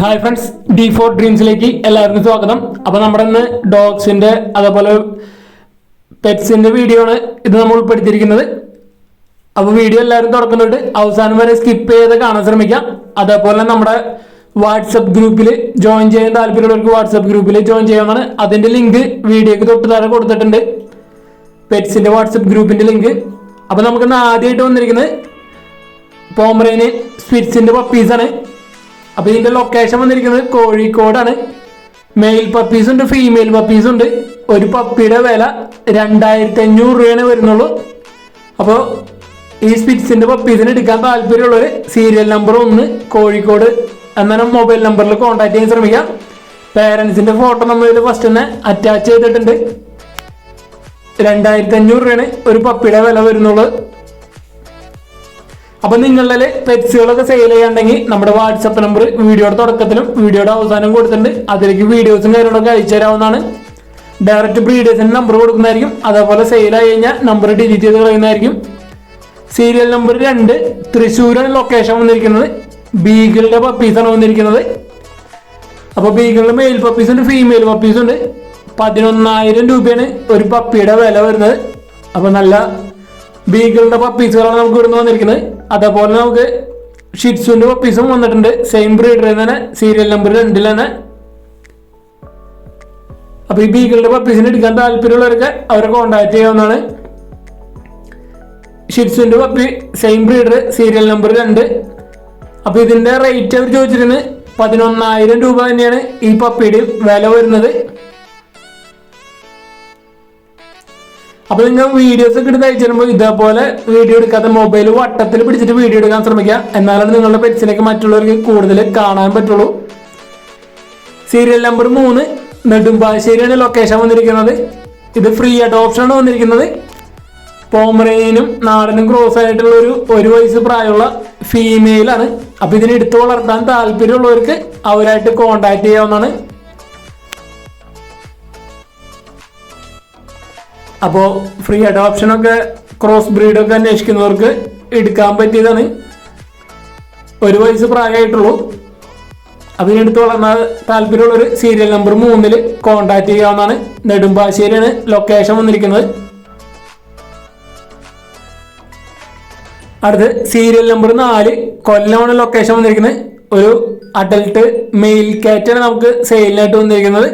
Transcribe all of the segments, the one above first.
Hi friends D four ഡ്രീംസിലേക്ക് എല്ലാവർക്കും സ്വാഗതം. അപ്പോൾ നമ്മുടെ ഇന്ന് ഡോഗ്സിന്റെ അതേപോലെ പെറ്റ്സിന്റെ വീഡിയോ ആണ് ഇത് നമ്മൾ ഉൾപ്പെടുത്തിയിരിക്കുന്നത്. അപ്പോൾ വീഡിയോ എല്ലാവരും തുടക്കുന്നുണ്ട് അവസാനം വരെ സ്കിപ്പ് ചെയ്ത് കാണാൻ ശ്രമിക്കാം. അതേപോലെ നമ്മുടെ വാട്സപ്പ് ഗ്രൂപ്പിൽ ജോയിൻ ചെയ്യാൻ താല്പര്യമുള്ളവർക്ക് വാട്സപ്പ് ഗ്രൂപ്പിൽ ജോയിൻ ചെയ്യാവുന്നതാണ്. അതിന്റെ ലിങ്ക് വീഡിയോക്ക് തൊട്ട് താഴെ കൊടുത്തിട്ടുണ്ട്. പെറ്റ്സിന്റെ വാട്സപ്പ് ഗ്രൂപ്പിന്റെ ലിങ്ക് അപ്പോൾ നമുക്ക് ഇന്ന് ആദ്യമായിട്ട് വന്നിരിക്കുന്നത് പോമറേന് സ്വിറ്റ്സിന്റെ പപ്പീസാണ് അപ്പൊ ഇതിന്റെ ലൊക്കേഷൻ വന്നിരിക്കുന്നത് കോഴിക്കോടാണ്. മെയിൽ പപ്പീസ് ഉണ്ട് ഫീമെയിൽ പപ്പീസ് ഉണ്ട്. ഒരു പപ്പിയുടെ വില രണ്ടായിരത്തി അഞ്ഞൂറ് രൂപയാണ് വരുന്നുള്ളൂ. അപ്പോൾ ഈ സ്പിറ്റ്സിന്റെ പപ്പീസിന് എടുക്കാൻ താല്പര്യമുള്ളവർ സീരിയൽ നമ്പർ ഒന്ന് കോഴിക്കോട് എന്നാൽ മൊബൈൽ നമ്പറിൽ കോൺടാക്ട് ചെയ്യാൻ ശ്രമിക്കാം പേരൻസിന്റെ ഫോട്ടോ നമ്മൾ ഇതിൽ ഫസ്റ്റ് തന്നെ അറ്റാച്ച് ചെയ്തിട്ടുണ്ട്. രണ്ടായിരത്തി അഞ്ഞൂറ് രൂപയാണ് ഒരു പപ്പിയുടെ വില വരുന്നുള്ളൂ. അപ്പൊ നിങ്ങളുടെ പെറ്റ്സുകളൊക്കെ സെയിൽ ചെയ്യാണ്ടെങ്കിൽ നമ്മുടെ വാട്സപ്പ് നമ്പർ വീഡിയോയുടെ തുടക്കത്തിലും വീഡിയോയുടെ അവസാനം കൊടുത്തിട്ടുണ്ട്. അതിലേക്ക് വീഡിയോസും കാര്യങ്ങളൊക്കെ അയച്ചു തരാവുന്നതാണ്. ഡയറക്റ്റ് ബ്രീഡേഴ്സിന് നമ്പർ കൊടുക്കുന്നതായിരിക്കും. അതേപോലെ സെയിൽ ആയി കഴിഞ്ഞാൽ നമ്പർ ഡിലീറ്റ് ചെയ്ത് കളയുന്നതായിരിക്കും. സീരിയൽ നമ്പർ രണ്ട് തൃശ്ശൂരാണ് ലൊക്കേഷൻ വന്നിരിക്കുന്നത്. ബീഗിളുടെ പപ്പീസാണ് വന്നിരിക്കുന്നത്. അപ്പോൾ ബീഗിളിൽ മെയിൽ പപ്പീസ് ഉണ്ട് ഫീമെയിൽ പപ്പീസ് ഉണ്ട്. പതിനൊന്നായിരം രൂപയാണ് ഒരു പപ്പിയുടെ വില വരുന്നത്. അപ്പോൾ നല്ല ബീഗിളിന്റെ പപ്പീസുകളാണ് നമുക്ക് ഇവിടുന്ന് വന്നിരിക്കുന്നത്. അതേപോലെ നമുക്ക് ഷിറ്റ്സുവിന്റെ പപ്പീസും വന്നിട്ടുണ്ട്. സെയിം ബ്രീഡറിൽ തന്നെ സീരിയൽ നമ്പർ രണ്ടിൽ തന്നെ. അപ്പൊ ഈ ബീഗിളിന്റെ പപ്പീസിന് എടുക്കാൻ താല്പര്യമുള്ളവരൊക്കെ അവരെ കോണ്ടാക്ട് ചെയ്യാവുന്നതാണ്. ഷിറ്റ്സുവിന്റെ puppy same breeder serial number രണ്ട്. അപ്പൊ ഇതിന്റെ റേറ്റ് അവർ ചോദിച്ചിരുന്നത് പതിനൊന്നായിരം രൂപ തന്നെയാണ് ഈ പപ്പിയുടെ വില വരുന്നത്. അപ്പൊ നിങ്ങൾ വീഡിയോസ് ഒക്കെ എടുത്ത് അയച്ചു ഇതേപോലെ വീഡിയോ എടുക്കാത്ത മൊബൈൽ വട്ടത്തിൽ പിടിച്ചിട്ട് വീഡിയോ എടുക്കാൻ ശ്രമിക്കുക. എന്നാലാണ് നിങ്ങളുടെ പെറ്റ്സിനൊക്കെ മറ്റുള്ളവർക്ക് കൂടുതൽ കാണാൻ പറ്റുള്ളൂ. സീരിയൽ നമ്പർ മൂന്ന് നെടുമ്പാശ്ശേരിയാണ് ലൊക്കേഷൻ വന്നിരിക്കുന്നത്. ഇത് ഫ്രീ ആയിട്ട് ആണ് വന്നിരിക്കുന്നത്. പോമറേനും നാടനും ക്രോസ് ആയിട്ടുള്ള ഒരു ഒരു വയസ്സ് പ്രായമുള്ള ഫീമെയിലാണ് അപ്പൊ ഇതിനെ എടുത്തു വളർത്താൻ താല്പര്യമുള്ളവർക്ക് അവരായിട്ട് കോണ്ടാക്ട് ചെയ്യാവുന്നതാണ്. അപ്പോൾ ഫ്രീ അഡോപ്ഷനൊക്കെ ക്രോസ് ബ്രീഡൊക്കെ അന്വേഷിക്കുന്നവർക്ക് എടുക്കാൻ പറ്റിയതാണ്. ഒരു വയസ്സ് പ്രായമായിട്ടുള്ളൂ. അതിനെടുത്ത് വളർന്ന ഒരു സീരിയൽ നമ്പർ മൂന്നിൽ കോണ്ടാക്ട് ചെയ്യാവുന്നതാണ്. നെടുമ്പാശ്ശേരിയാണ് ലൊക്കേഷൻ വന്നിരിക്കുന്നത്. അടുത്ത് സീരിയൽ നമ്പർ നാല് കൊല്ലമാണ് ലൊക്കേഷൻ വന്നിരിക്കുന്നത്. ഒരു അഡൽട്ട് മെയിൽ കാറ്റാണ് നമുക്ക് സെയിലിനായിട്ട് വന്നിരിക്കുന്നത്.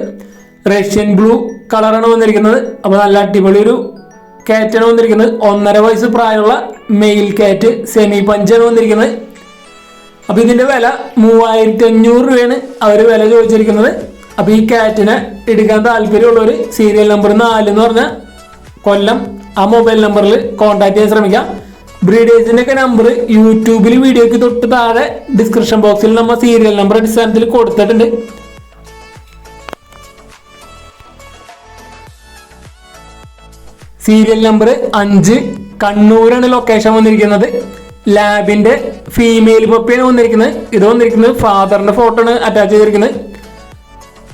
റഷ്യൻ ബ്ലൂ കളറാണ് വന്നിരിക്കുന്നത് അപ്പോൾ നല്ല അടിപൊളി ഒരു കാറ്റാണ് വന്നിരിക്കുന്നത് ഒന്നര വയസ്സ് പ്രായമുള്ള മെയിൽ കാറ്റ് സെമി പഞ്ചാണ് വന്നിരിക്കുന്നത് അപ്പോൾ ഇതിന്റെ വില മൂവായിരത്തി അഞ്ഞൂറ് രൂപയാണ് അവർ വില ചോദിച്ചിരിക്കുന്നത്. അപ്പോൾ ഈ കാറ്റിനെ എടുക്കാൻ താല്പര്യമുള്ളവർ സീരിയൽ നമ്പർ നാല് എന്ന് പറഞ്ഞ കൊല്ലം ആ മൊബൈൽ നമ്പറിൽ കോൺടാക്ട് ചെയ്യാൻ ശ്രമിക്കാം. ബ്രീഡേഴ്സിന്റെ ഒക്കെ നമ്പർ യൂട്യൂബിൽ വീഡിയോക്ക് തൊട്ട് താഴെ ഡിസ്ക്രിപ്ഷൻ ബോക്സിൽ നമ്മൾ സീരിയൽ നമ്പർ അടിസ്ഥാനത്തിൽ കൊടുത്തിട്ടുണ്ട്. സീരിയൽ നമ്പർ അഞ്ച്. കണ്ണൂരാണ് ലൊക്കേഷൻ വന്നിരിക്കുന്നത്. ലാബിന്റെ ഫീമെയിൽ പപ്പിയാണ് വന്നിരിക്കുന്നത്. ഇത് വന്നിരിക്കുന്നത് ഫാദറിന്റെ ഫോട്ടോ ആണ് അറ്റാച്ച് ചെയ്തിരിക്കുന്നത്.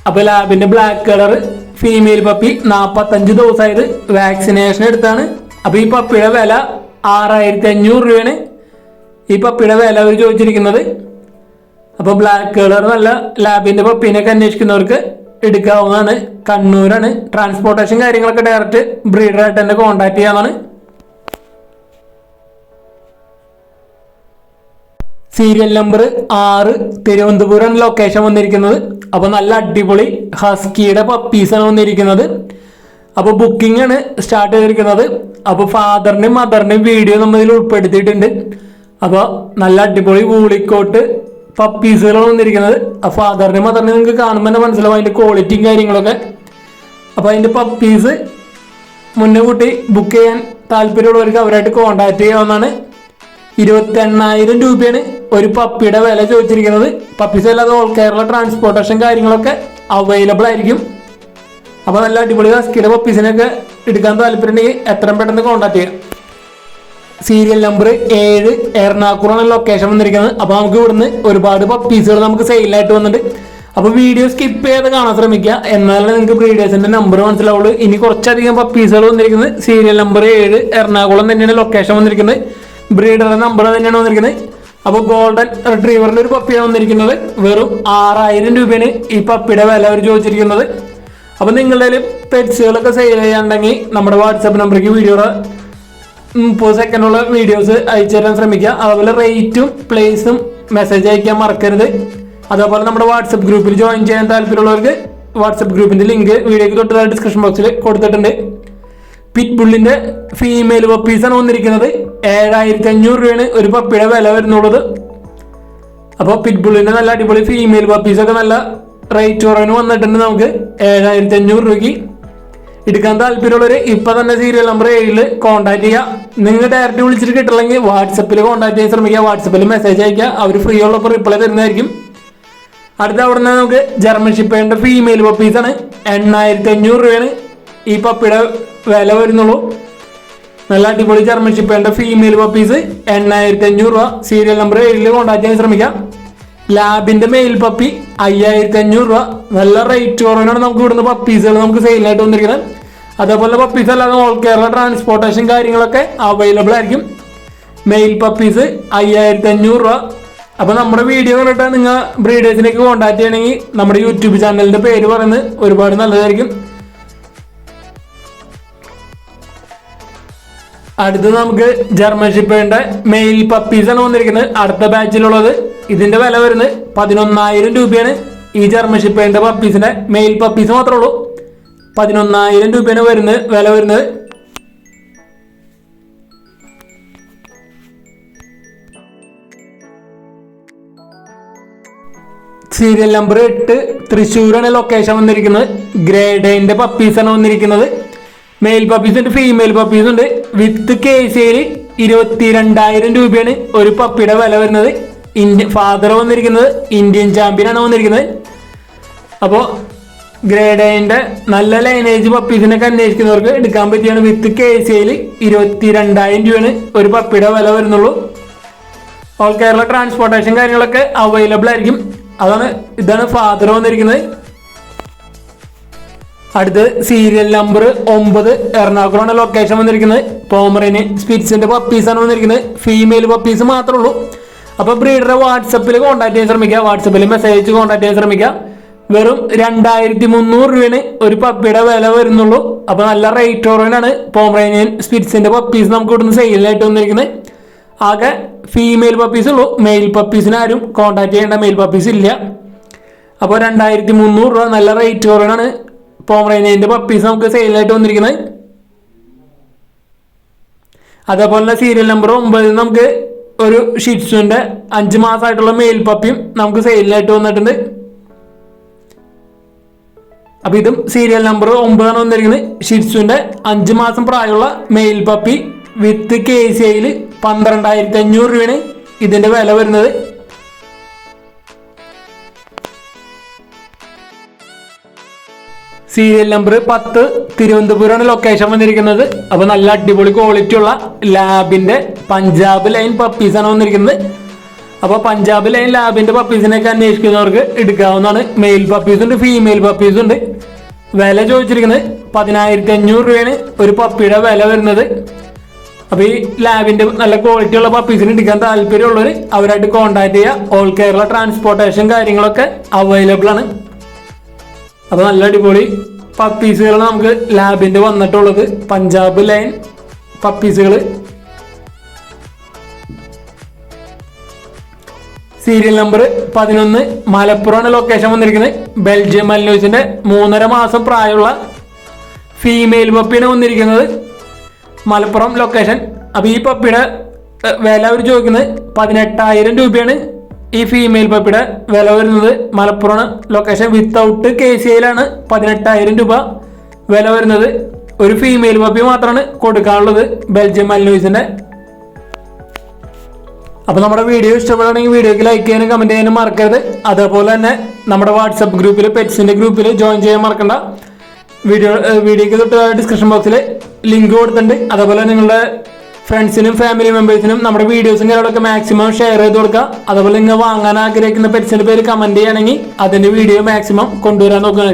അപ്പൊ ലാബിന്റെ ബ്ലാക്ക് കളർ ഫീമെയിൽ പപ്പി നാപ്പത്തഞ്ച് ദിവസമായത് വാക്സിനേഷൻ എടുത്താണ്. അപ്പൊ ഈ പപ്പിയുടെ വില ആറായിരത്തി അഞ്ഞൂറ് രൂപയാണ്. ഈ പപ്പിയുടെ വില അവർ ചോദിച്ചിരിക്കുന്നത്. അപ്പോൾ ബ്ലാക്ക് കളർ നല്ല ലാബിന്റെ പപ്പീനൊക്കെ അന്വേഷിക്കുന്നവർക്ക് എടുക്കാവുന്നതാണ്. കണ്ണൂരാണ്. ട്രാൻസ്പോർട്ടേഷൻ കാര്യങ്ങളൊക്കെ ഡയറക്റ്റ് ബ്രീഡറായിട്ട് തന്നെ കോൺടാക്ട് ചെയ്യാവുന്നതാണ് സീരിയൽ നമ്പർ ആറ് തിരുവനന്തപുരം ലൊക്കേഷൻ വന്നിരിക്കുന്നത്. അപ്പോൾ നല്ല അടിപൊളി ഹസ്കിയുടെ പപ്പീസാണ് വന്നിരിക്കുന്നത്. അപ്പോൾ ബുക്കിംഗ് ആണ് സ്റ്റാർട്ട് ചെയ്തിരിക്കുന്നത്. അപ്പോൾ ഫാദറിന്റെയും മദറിന്റെയും വീഡിയോ നമ്മൾ ഇതിൽ ഉൾപ്പെടുത്തിയിട്ടുണ്ട്. അപ്പോൾ നല്ല അടിപൊളി വൂളിക്കോട്ട് പപ്പീസുകളാണ് വന്നിരിക്കുന്നത്. ആ ഫാദറിനെ മദറിനെ നിങ്ങൾക്ക് കാണുമ്പോൾ തന്നെ മനസ്സിലാവും അതിന്റെ ക്വാളിറ്റിയും കാര്യങ്ങളൊക്കെ. അപ്പോൾ അതിന്റെ പപ്പീസ് മുന്നേ കൂട്ടി ബുക്ക് ചെയ്യാൻ താല്പര്യമുള്ളവർക്ക് അവരായിട്ട് കോൺടാക്ട് ചെയ്യാവുന്നതാണ്. ഇരുപത്തി എണ്ണായിരം രൂപയാണ് ഒരു പപ്പിയുടെ വില ചോദിച്ചിരിക്കുന്നത്. പപ്പീസ് അല്ലാതെ ഓൾ കേരള ട്രാൻസ്പോർട്ടേഷൻ കാര്യങ്ങളൊക്കെ അവൈലബിൾ ആയിരിക്കും. അപ്പോൾ നല്ല അടിപൊളി ഹസ്കിയുടെ പപ്പീസിനൊക്കെ എടുക്കാൻ താല്പര്യമുണ്ടെങ്കിൽ എത്രയും പെട്ടെന്ന് കോൺടാക്ട് ചെയ്യാം. സീരിയൽ നമ്പർ ഏഴ് എറണാകുളമാണ് ലൊക്കേഷൻ വന്നിരിക്കുന്നത്. അപ്പോൾ നമുക്ക് ഇവിടുന്ന് ഒരുപാട് പപ്പീസുകൾ നമുക്ക് സെയിലായിട്ട് വന്നിട്ടുണ്ട്. അപ്പോൾ വീഡിയോ സ്കിപ്പ് ചെയ്ത് കാണാൻ ശ്രമിക്കുക. എന്നാലേ നിങ്ങൾക്ക് ബ്രീഡേഴ്സിന്റെ നമ്പർ മനസ്സിലാവുള്ളൂ. ഇനി കുറച്ചധികം പപ്പീസുകൾ വന്നിരിക്കുന്നത്. സീരിയൽ നമ്പർ ഏഴ് എറണാകുളം തന്നെയാണ് ലൊക്കേഷൻ വന്നിരിക്കുന്നത്. ബ്രീഡറുടെ നമ്പർ തന്നെയാണ് വന്നിരിക്കുന്നത്. അപ്പോൾ ഗോൾഡൻ റിട്രീവറിന്റെ ഒരു പപ്പിയാണ് വന്നിരിക്കുന്നത്. വെറും ആറായിരം രൂപയാണ് ഈ പപ്പിയുടെ വില അവർ ചോദിച്ചിരിക്കുന്നത്. അപ്പോൾ നിങ്ങളുടെ പെറ്റ്സുകളൊക്കെ സെയിൽ ചെയ്യാണ്ടെങ്കിൽ നമ്മുടെ വാട്സാപ്പ് നമ്പറിലേക്ക് വീഡിയോയുടെ മുപ്പത് സെക്കൻഡുള്ള വീഡിയോസ് അയച്ചു തരാൻ ശ്രമിക്കുക. അതുപോലെ റേറ്റും പ്ലേസും മെസ്സേജ് അയക്കാൻ മറക്കരുത്. അതേപോലെ നമ്മുടെ വാട്സപ്പ് ഗ്രൂപ്പിൽ ജോയിൻ ചെയ്യാൻ താല്പര്യമുള്ളവർക്ക് വാട്സപ്പ് ഗ്രൂപ്പിന്റെ ലിങ്ക് വീഡിയോക്ക് തൊട്ടതായി ഡിസ്ക്രിപ്ഷൻ ബോക്സിൽ കൊടുത്തിട്ടുണ്ട്. പിറ്റ് ബുള്ളിന്റെ ഫീമെയിൽ പപ്പീസാണ് വന്നിരിക്കുന്നത്. ഏഴായിരത്തി അഞ്ഞൂറ് രൂപയാണ് ഒരു പപ്പിയുടെ വില വരുന്നുള്ളത്. അപ്പോൾ പിറ്റ് ബുള്ളിന്റെ നല്ല അടിപൊളി ഫീമെയിൽ പപ്പീസൊക്കെ നല്ല റേറ്റ് കുറവിന് വന്നിട്ടുണ്ട് നമുക്ക്. ഏഴായിരത്തി അഞ്ഞൂറ് രൂപയ്ക്ക്. എടുക്കാൻ താല്പര്യമുള്ളവർ ഇപ്പൊ തന്നെ സീരിയൽ നമ്പർ ഏഴിൽ കോൺടാക്ട് ചെയ്യുക നിങ്ങൾ ഡയറക്റ്റ് വിളിച്ചിട്ട് കിട്ടില്ലെങ്കിൽ വാട്സപ്പിൽ കോൺടാക്ട് ചെയ്യാൻ ശ്രമിക്കുക. വാട്സപ്പിൽ മെസ്സേജ് അയക്കുക അവർ ഫ്രീ ഉള്ളപ്പോൾ റിപ്ലൈ തരുന്നതായിരിക്കും. അടുത്ത അവിടെ നിന്ന് നമുക്ക് ജർമ്മൻ ചെയ്യേണ്ട ഫീമെയിൽ പപ്പീസാണ് എണ്ണായിരത്തി അഞ്ഞൂറ് രൂപയാണ് ഈ പപ്പിയുടെ വില വരുന്നുള്ളൂ. നല്ല അടിപൊളി ജർമ്മൻ ചെയ്യേണ്ട ഫീമെയിൽ പപ്പീസ് എണ്ണായിരത്തി അഞ്ഞൂറ് രൂപ. സീരിയൽ നമ്പർ ഏഴിൽ കോൺടാക്ട് ചെയ്യാൻ ശ്രമിക്കാം ലാബിന്റെ മെയിൽ പപ്പി അയ്യായിരത്തി അഞ്ഞൂറ് രൂപ. നല്ല റേറ്റ് കുറവിനാണ് നമുക്ക് ഇവിടുന്ന് പപ്പീസുകൾ നമുക്ക് സെയിലായിട്ട് വന്നിരിക്കുന്നത്. അതേപോലെ പപ്പീസ് അല്ലാതെ ഓൾ കേരള ട്രാൻസ്പോർട്ടേഷൻ കാര്യങ്ങളൊക്കെ അവൈലബിൾ ആയിരിക്കും. മെയിൽ പപ്പീസ് അയ്യായിരത്തി അഞ്ഞൂറ് രൂപ. അപ്പൊ നമ്മുടെ വീഡിയോ കണ്ടിട്ട് നിങ്ങൾ ബ്രീഡേഴ്സിലേക്ക് കോൺടാക്ട് ചെയ്യണമെങ്കിൽ നമ്മുടെ യൂട്യൂബ് ചാനലിന്റെ പേര് പറയുന്നത് ഒരുപാട് നല്ലതായിരിക്കും. അടുത്ത് നമുക്ക് ജർമ്മൻ മെയിൽ പപ്പീസ് ആണ് വന്നിരിക്കുന്നത്. അടുത്ത ബാച്ചിലുള്ളത് ഇതിന്റെ വില വരുന്നത് പതിനൊന്നായിരം രൂപയാണ്. ഈ ജർമ്മൻ ഷിപ്പേന്റെ പപ്പീസിന്റെ മെയിൽ പപ്പീസ് മാത്രമേ ഉള്ളൂ. പതിനൊന്നായിരം രൂപയാണ് വരുന്നത്. വില വരുന്നത്. സീരിയൽ നമ്പർ എട്ട്. തൃശ്ശൂരാണ് ലൊക്കേഷൻ വന്നിരിക്കുന്നത്. ഗ്രേഡേന്റെ പപ്പീസാണ് വന്നിരിക്കുന്നത്. മെയിൽ പപ്പീസ് ഉണ്ട് ഫീമെയിൽ പപ്പീസ് ഉണ്ട്. വിത്ത് കേസിയിൽ ഇരുപത്തിരണ്ടായിരം രൂപയാണ് ഒരു പപ്പിയുടെ വില വരുന്നത്. ഇന്ത്യ ഫാദർ വന്നിരിക്കുന്നത്. ഇന്ത്യൻ ചാമ്പ്യൻ ആണ് വന്നിരിക്കുന്നത്. അപ്പോൾ ഗ്രേഡേന്റെ നല്ല ലൈനേജ് പപ്പീസിനൊക്കെ അന്വേഷിക്കുന്നവർക്ക് എടുക്കാൻ പറ്റിയാണ് വിത്ത് കെ സിയിൽ ഇരുപത്തി രണ്ടായിരം രൂപയാണ് ഒരു പപ്പിയുടെ വില വരുന്നുള്ളൂ. ഓൾ കേരള ട്രാൻസ്പോർട്ടേഷൻ കാര്യങ്ങളൊക്കെ അവൈലബിൾ ആയിരിക്കും. അതാണ് ഇതാണ് ഫാദർ വന്നിരിക്കുന്നത്. അടുത്ത് സീരിയൽ നമ്പർ ഒമ്പത് എറണാകുളമാണ് ലൊക്കേഷൻ വന്നിരിക്കുന്നത്. പോമറേന് സ്പിറ്റ്സിന്റെ പപ്പീസാണ് വന്നിരിക്കുന്നത്. ഫീമെയിൽ പപ്പീസ് മാത്രമേ ഉള്ളൂ. അപ്പൊ ബ്രീഡറെ വാട്സപ്പിൽ കോൺടാക്ട് ചെയ്യാൻ ശ്രമിക്കുക. വാട്സപ്പിൽ മെസ്സേജ് കോൺടാക്ട് ചെയ്യാൻ ശ്രമിക്കുക. വെറും രണ്ടായിരത്തി മുന്നൂറ് രൂപയാണ് ഒരു പപ്പിയുടെ വില വരുന്നുള്ളൂ. അപ്പൊ നല്ല റേറ്റ് ഓറിനാണ് പോമറേനിയൻ സ്പിരിറ്റ്സിന്റെ പപ്പീസ് നമുക്ക് ഇവിടുന്ന് സെയിലായിട്ട് വന്നിരിക്കുന്നത് ആകെ ഫീമെയിൽ പപ്പീസ് ഉള്ളൂ. മെയിൽ പപ്പീസിന് ആരും കോൺടാക്ട് ചെയ്യേണ്ട മെയിൽ പപ്പീസ് ഇല്ല. അപ്പോൾ രണ്ടായിരത്തി മുന്നൂറ് രൂപ നല്ല റേറ്റ് കുറവാണ് പോമറേനിയന്റെ പപ്പീസ് നമുക്ക് സെയിലായിട്ട് വന്നിരിക്കുന്നത് അതേപോലെ സീരിയൽ നമ്പർ ഒമ്പതിൽ നമുക്ക് ഒരു ഷിറ്റ്സുവിന്റെ അഞ്ച് മാസമായിട്ടുള്ള മെയിൽ പപ്പിയും നമുക്ക് സെയിലായിട്ട് വന്നിട്ടുണ്ട്. അപ്പൊ ഇതും സീരിയൽ നമ്പർ ഒമ്പതാണ് വന്നിരിക്കുന്നത് ഷിറ്റ്സുവിന്റെ അഞ്ച് മാസം പ്രായമുള്ള male puppy with K C ഐയിൽ പന്ത്രണ്ടായിരത്തി അഞ്ഞൂറ് രൂപയാണ് ഇതിന്റെ വില വരുന്നത്. സീരിയൽ നമ്പർ പത്ത് തിരുവനന്തപുരമാണ് ലൊക്കേഷൻ വന്നിരിക്കുന്നത്. അപ്പൊ നല്ല അടിപൊളി ക്വാളിറ്റി ഉള്ള ലാബിന്റെ പഞ്ചാബ് ലൈൻ പപ്പീസാണ് വന്നിരിക്കുന്നത്. അപ്പൊ പഞ്ചാബ് ലൈൻ ലാബിന്റെ പപ്പീസിനൊക്കെ അന്വേഷിക്കുന്നവർക്ക് എടുക്കാവുന്നതാണ്. മെയിൽ പപ്പീസ് ഉണ്ട് ഫീമെയിൽ പപ്പീസ് ഉണ്ട്. വില ചോദിച്ചിരിക്കുന്നത് പതിനായിരത്തി അഞ്ഞൂറ് രൂപയാണ് ഒരു പപ്പിയുടെ വില വരുന്നത്. അപ്പൊ ഈ ലാബിന്റെ നല്ല ക്വാളിറ്റി ഉള്ള പപ്പീസിന് എടുക്കാൻ താല്പര്യമുള്ളവർ അവരായിട്ട് കോൺടാക്ട് ചെയ്യുക. ഓൾ കേരള ട്രാൻസ്പോർട്ടേഷൻ കാര്യങ്ങളൊക്കെ അവൈലബിൾ ആണ്. അപ്പൊ നല്ല അടിപൊളി പപ്പീസുകൾ നമുക്ക് ലാബിന്റെ വന്നിട്ടുള്ളത്. പഞ്ചാബ് ലൈൻ പപ്പീസുകൾ സീരിയൽ നമ്പർ പതിനൊന്ന് മലപ്പുറമാണ് ലൊക്കേഷൻ വന്നിരിക്കുന്നത്. ബെൽജിയം മലിനോസിന്റെ മൂന്നര മാസം പ്രായമുള്ള ഫീമെയിൽ പപ്പിയാണ് വന്നിരിക്കുന്നത്. മലപ്പുറം ലൊക്കേഷൻ അപ്പൊ ഈ പപ്പിയുടെ വില അവർ ചോദിക്കുന്നത് പതിനെട്ടായിരം രൂപയാണ്. ഈ ഫീമെയിൽ പപ്പിയുടെ വില വരുന്നത് Malappuram location without K C ഐയിലാണ് പതിനെട്ടായിരം രൂപ വില വരുന്നത് ഒരു ഫീമെയിൽ പപ്പി മാത്രമാണ് കൊടുക്കാനുള്ളത് ബെൽജിയം മല്ലൂസിന്റെ അപ്പൊ നമ്മുടെ വീഡിയോ ഇഷ്ടപ്പെടുകയാണെങ്കിൽ വീഡിയോക്ക് ലൈക്ക് ചെയ്യാനും കമന്റ് ചെയ്യാനും മറക്കരുത്. അതേപോലെ തന്നെ നമ്മുടെ വാട്സപ്പ് ഗ്രൂപ്പിൽ പെറ്റ്സിന്റെ ഗ്രൂപ്പിൽ ജോയിൻ ചെയ്യാൻ മറക്കണ്ട. വീഡിയോ വീഡിയോക്ക് തൊട്ട് ഡിസ്ക്രിപ്ഷൻ ബോക്സിൽ ലിങ്ക് കൊടുത്തിട്ടുണ്ട്. അതേപോലെ നിങ്ങളുടെ ഫ്രണ്ട്സിനും ഫാമിലി മെമ്പേഴ്സിനും നമ്മുടെ വീഡിയോസും കാര്യങ്ങളൊക്കെ മാക്സിമം ഷെയർ ചെയ്ത് കൊടുക്കുക. അതേപോലെ നിങ്ങൾ വാങ്ങാൻ ആഗ്രഹിക്കുന്ന പെറ്റ്സിന്റെ പേര് കമന്റ് ചെയ്യുകയാണെങ്കിൽ അതിന്റെ വീഡിയോ മാക്സിമം കൊണ്ടുവരാൻ നോക്കുക